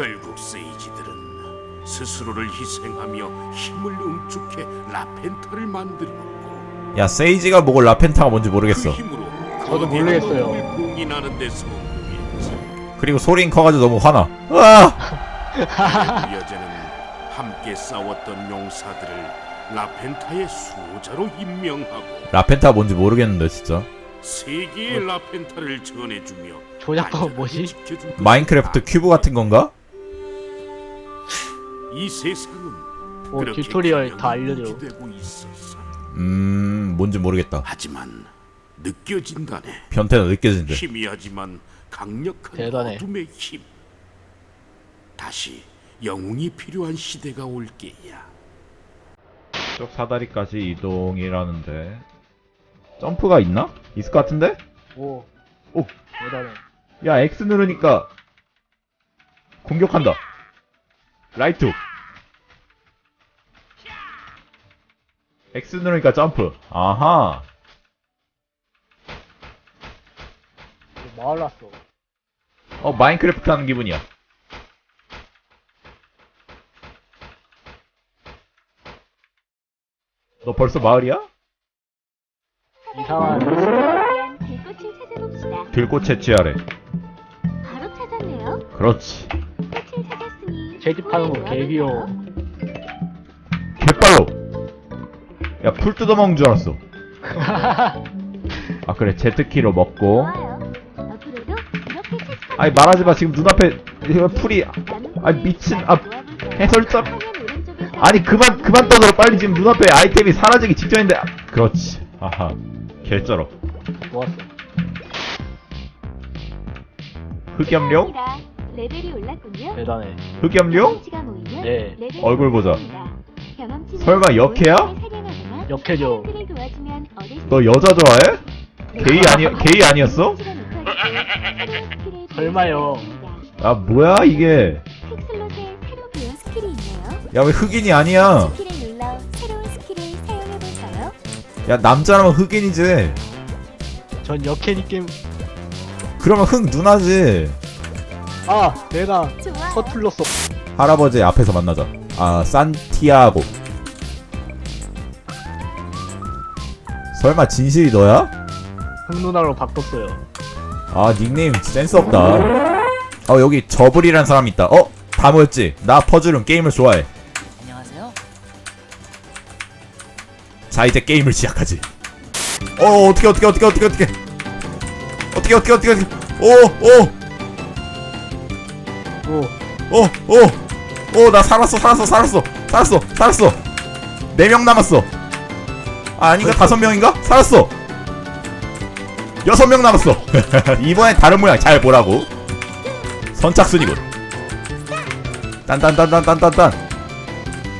결국 세이지들은 스스로를 희생하며 힘을 응축해 라펜타를 만들었고 야 세이지가 뭐고 라펜타가 뭔지 모르겠어 그 힘으로 저도 모르겠어요. 봉인하는 데 성공했지. 그리고 소린 커가지고 너무 화나 으아! 그 여자는 함께 싸웠던 용사들을 라펜타의 수호자로 임명하고 라펜타가 뭔지 모르겠는데 진짜 세계의 라펜타를 전해주며 조작법은 안전하게 뭐지? 마인크래프트. 큐브 같은 건가? 이 세상은 뭐 그렇게 튜토리얼 다 알려줘. 있었어. 음 뭔지 모르겠다 하지만 느껴진다네. 변태가 느껴진대 희미하지만 강력한 대단해. 어둠의 힘. 다시 영웅이 필요한 시대가 올 게야. 쪽 사다리까지 이동이라는데 점프가 있나? 있을 것 같은데? 오. 오. 대단해. 야 X 누르니까 공격한다 라이트 X 누르니까 점프 아하 이거 마을 났어. 어 마인크래프트 하는 기분이야 너 벌써 마을이야? 이상한 들꽃을 찾아봅시다. 들꽃 채취하래 바로 찾았네요. 그렇지 꽃을 찾았으니 채집하는 거개 귀여워. 개빨로 야 풀 뜯어먹는 줄 알았어 아 그래 제트키로 먹고 좋아요. 앞으로도 이렇게 채집하는 아니 말하지 마 지금 눈앞에 이거 풀이 아니, 미친, 아, 해설자. 아니 그만 그만 떠들어 빨리 지금 눈앞에 아이템이 사라지기 직전인데 아, 그렇지 아하 개쩔어 모았어. 흑염룡? 레벨이 올랐군요. 대단해. 흑염룡? 경험치가 모이면 네. 레벨이 얼굴 보자. 올라갑니다. 경험치는 설마 역해야? 수너 여자 좋아해? 게이 아니 게이 아니었어? 설마요. 아 뭐야 이게 퀵슬롯에 새로 배운 스킬이 있네요. 야 왜 흑인이 아니야 스킬을 눌러 새로운 스킬을 사용해볼까요? 야 남자라면 흑인이지 전 게임. 그러면 흑 누나지 아, 내가 좋아. 서툴렀어. 할아버지 앞에서 만나자 아 산티아고 설마 진실이 너야? 흑누나로 바꿨어요. 아 닉네임 센스 없다. 어 여기 저블이란 사람 있다. 어? 다 모였지? 나 퍼즐은 게임을 좋아해. 안녕하세요. 자 이제 게임을 시작하지. 어 어떻게 어떻게 어떻게 어떻게 어떻게? 어떻게 어떻게 어떻게 어떻게? 오, 오오오오오나 살았어 살았어 살았어! 살았어 살았어! 네 명 남았어 아 아닌가 다섯 명인가 살았어 여섯 명 남았어 이번엔 다른 모양 잘 보라고 선착순이군 딴딴딴딴딴딴딴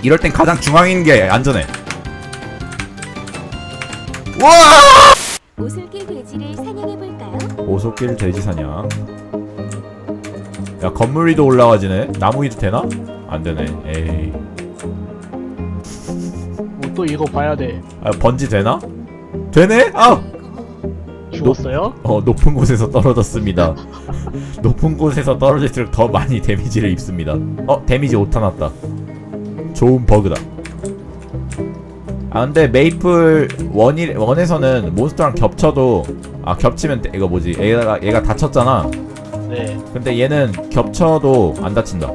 이럴 땐 가장 있는 게 안전해 우와 오솔길 돼지를 사냥해 볼까요? 오솔길 돼지 사냥. 야 건물 위도 올라가지네. 나무 위도 되나? 안 되네. 에이. 뭐또 이거 봐야 돼. 아 번지 되나? 되네? 아! 죽었어요? 어 높은 곳에서 떨어졌습니다. 높은 곳에서 떨어질수록 더 많이 데미지를 입습니다. 어 데미지 오타 났다. 좋은 버그다. 아 근데 메이플 원이 원에서는 몬스터랑 겹쳐도 아 겹치면 돼- 이거 뭐지? 얘가 얘가 다쳤잖아. 네. 근데 얘는 겹쳐도 안 다친다.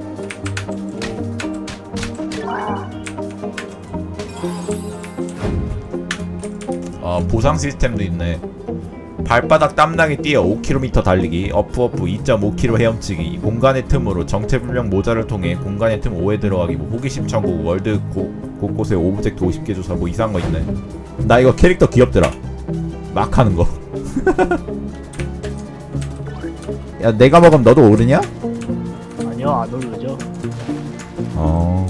어, 보상 시스템도 있네. 발바닥 땀나게 뛰어 5km 달리기, 어프어프 2.5km 헤엄치기, 공간의 틈으로 정체불명 모자를 통해 공간의 틈 5에 들어가기, 뭐 호기심 천국, 월드 곳, 곳곳에 오브젝트 50개 조사, 뭐 이상한 거 있네. 나 이거 캐릭터 귀엽더라. 막 하는 거. 야, 내가 먹으면 너도 오르냐? 아니요, 안 오르죠. 어.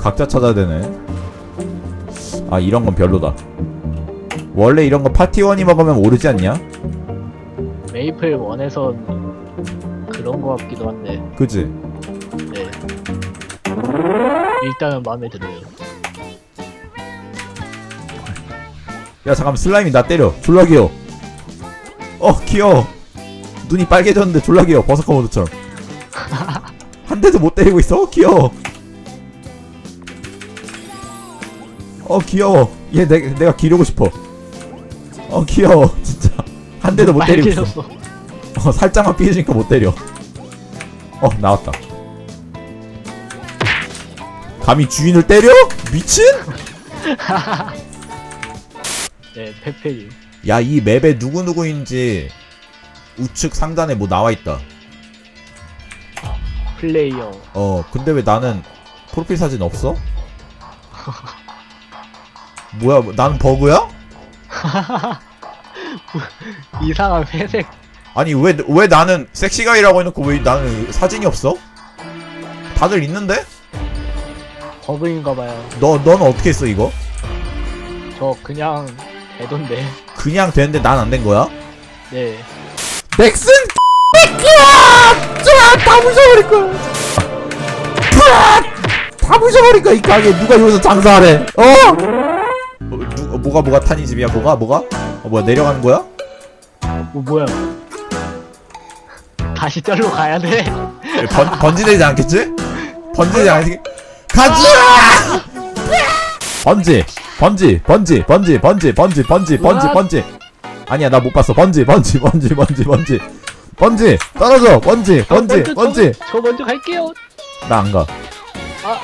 각자 찾아야 되네. 아, 이런 건 별로다. 원래 이런 거 파티원이 먹으면 오르지 않냐? 메이플 원에선 그런 거 같기도 한데. 그지? 네. 일단은 마음에 들어요. 야, 잠깐만, 슬라임이 나 때려. 졸라 귀여워. 어, 귀여워. 눈이 빨개졌는데 졸라 귀여워 버섯커 모드처럼 한 대도 못 때리고 있어 어, 귀여워 어 귀여워 얘 내, 내가 기르고 싶어 어 귀여워 진짜 한 대도 못 때리고 있어 빨개졌어. 어 살짝만 삐지니까 못 때려 어 나왔다 감히 주인을 때려? 미친? 네, 페페리. 야 이 맵에 누구누구인지 우측 상단에 뭐 나와있다 플레이어. 어 근데 왜 나는 프로필 사진 없어? 뭐야 뭐, 나는 버그야? 이상한 회색. 아니 왜 왜 나는 섹시가이라고 해놓고 왜 나는 사진이 없어? 다들 있는데? 버그인가봐요. 너 너는 어떻게 했어 이거? 저 그냥 되던데. 그냥 되는데 난 안 된 거야? 네. 넥슨 뺏기야! 다 부숴버릴 거야. 다 부숴버릴 거야 이 가게 누가 여기서 장사하래? 어? 뭐, 누, 뭐가 뭐가 탄이 집이야? 뭐가 뭐가? 어, 뭐야 내려가는 거야? 뭐 뭐야? 다시 절로 가야 돼. 번 번지되지 않겠지? 번지되지 않겠지? 가자! 번지 번지 번지 번지 번지 번지 번지 번지. 번지 아니야 나 못 봤어 번지 번지 번지 번지 번지 번지 떨어져 번지 저 번지 먼저, 번지 저, 저 먼저 갈게요. 나 안 가. 아,